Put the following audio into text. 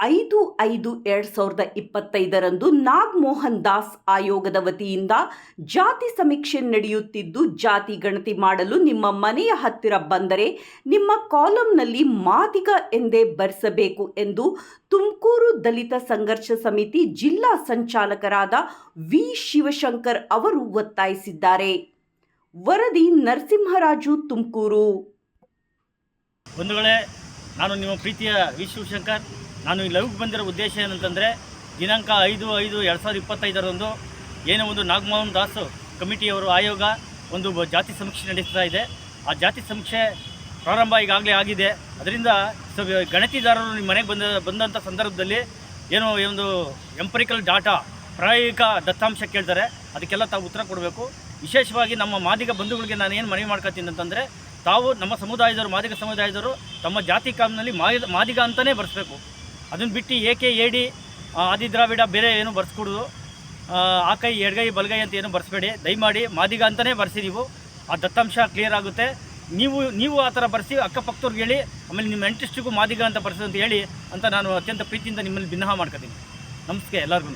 ಐದು ಐದು ಎರಡು ಸಾವಿರದ ಇಪ್ಪತ್ತೈದರಂದು ನಾಗಮೋಹನ್ ದಾಸ್ ಆಯೋಗದ ವತಿಯಿಂದ ಜಾತಿ ಸಮೀಕ್ಷೆ ನಡೆಯುತ್ತಿದ್ದು ಜಾತಿ ಗಣತಿ ಮಾಡಲು ನಿಮ್ಮ ಮನೆಯ ಹತ್ತಿರ ಬಂದರೆ ನಿಮ್ಮ ಕಾಲಂನಲ್ಲಿ ಮಾದಿಗ ಎಂದೇ ಬರೆಸಬೇಕು ಎಂದು ತುಮಕೂರು ದಲಿತ ಸಂಘರ್ಷ ಸಮಿತಿ ಜಿಲ್ಲಾ ಸಂಚಾಲಕರಾದ ವಿ ಶಿವಶಂಕರ್ ಅವರು ಒತ್ತಾಯಿಸಿದ್ದಾರೆ. ವರದಿ ನರಸಿಂಹರಾಜು ತುಮಕೂರು. ನಾನು ನಿಮ್ಮ ಪ್ರೀತಿಯ ವಿ ಶಿವಶಂಕರ್ ನಾನು ಈ ಲೈವ್ಗೆ ಬಂದಿರೋ ಉದ್ದೇಶ ಏನಂತಂದರೆ, ದಿನಾಂಕ ಐದು ಐದು ಎರಡು ಸಾವಿರದ ಇಪ್ಪತ್ತೈದರಂದು ಏನೋ ಒಂದು ನಾಗಮೋಹನ್ ದಾಸ್ ಕಮಿಟಿಯವರು ಆಯೋಗ ಒಂದು ಜಾತಿ ಸಮೀಕ್ಷೆ ನಡೆಸ್ತಾ ಇದೆ. ಆ ಜಾತಿ ಸಮೀಕ್ಷೆ ಪ್ರಾರಂಭ ಈಗಾಗಲೇ ಆಗಿದೆ. ಅದರಿಂದ ಗಣತಿದಾರರು ನಿಮ್ಮ ಮನೆಗೆ ಬಂದ ಬಂದಂಥ ಸಂದರ್ಭದಲ್ಲಿ ಏನೋ ಒಂದು ಎಂಪರಿಕಲ್ ಡಾಟಾ ಪ್ರಾಯೋಗಿಕ ದತ್ತಾಂಶ ಕೇಳ್ತಾರೆ. ಅದಕ್ಕೆಲ್ಲ ತಾವು ಉತ್ತರ ಕೊಡಬೇಕು. ವಿಶೇಷವಾಗಿ ನಮ್ಮ ಮಾದಿಗ ಬಂಧುಗಳಿಗೆ ನಾನು ಏನು ಮನವಿ ಮಾಡ್ಕೊತೀನಿ ಅಂತಂದರೆ ತಾವು ನಮ್ಮ ಸಮುದಾಯದವರು ಮಾದಿಗ ಸಮುದಾಯದವರು ತಮ್ಮ ಜಾತಿ ಕಾಮ್ನಲ್ಲಿ ಮಾದಿಗ ಮಾದಿಗ ಅಂತಲೇ ಬರೆಸ್ಬೇಕು. ಅದನ್ನು ಬಿಟ್ಟು ಏಕೆ ಆ, ಆದಿ ದ್ರಾವಿಡ ಬೇರೆ ಏನು ಬರ್ಸ್ಕೊಡೋದು? ಆ ಕೈ ಎಡಗೈ ಬಲಗೈ ಅಂತ ಏನು ಬರೆಸ್ಬೇಡಿ. ದಯಮಾಡಿ ಮಾದಿಗ ಅಂತಲೇ ಬರ್ಸಿ ನೀವು. ಆ ದತ್ತಾಂಶ ಕ್ಲಿಯರ್ ಆಗುತ್ತೆ. ನೀವು ನೀವು ಆ ಥರ ಬರೆಸಿ ಅಕ್ಕಪಕ್ಕದವ್ರಿಗೆ ಹೇಳಿ ಆಮೇಲೆ ನಿಮ್ಮ ಎಂಟಿಸ್ಟಿಗೂ ಮಾದಿಗ ಅಂತ ಬರೆಸೋದು ಅಂತ ಹೇಳಿ ಅಂತ ನಾನು ಅತ್ಯಂತ ಪ್ರೀತಿಯಿಂದ ನಿಮ್ಮಲ್ಲಿ ಭಿನ್ನಹ ಮಾಡ್ಕೊತೀನಿ. ನಮಸ್ತೆ ಎಲ್ಲರಿಗೂ